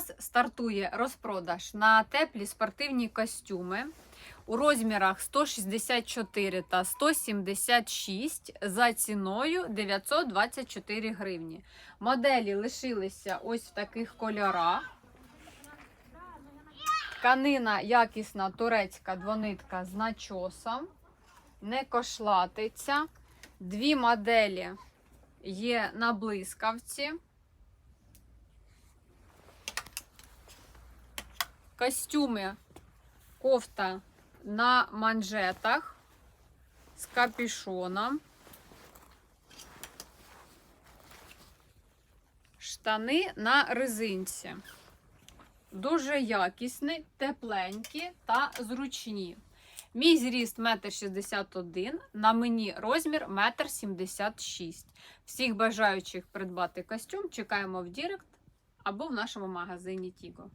нас стартує розпродаж на теплі спортивні костюми у розмірах 164 та 176 за ціною 924 гривні. Моделі лишилися ось в таких кольорах. Тканина якісна турецька двонитка з начосом, не кошлатиться. Дві моделі є на блискавці. Костюми кофта на манжетах з капюшоном. Штани на резинці. Дуже якісні, тепленькі та зручні. Мій зріст 1,61 м, на мені розмір 1,76 м. Всіх бажаючих придбати костюм чекаємо в Дірект або в нашому магазині Тіго.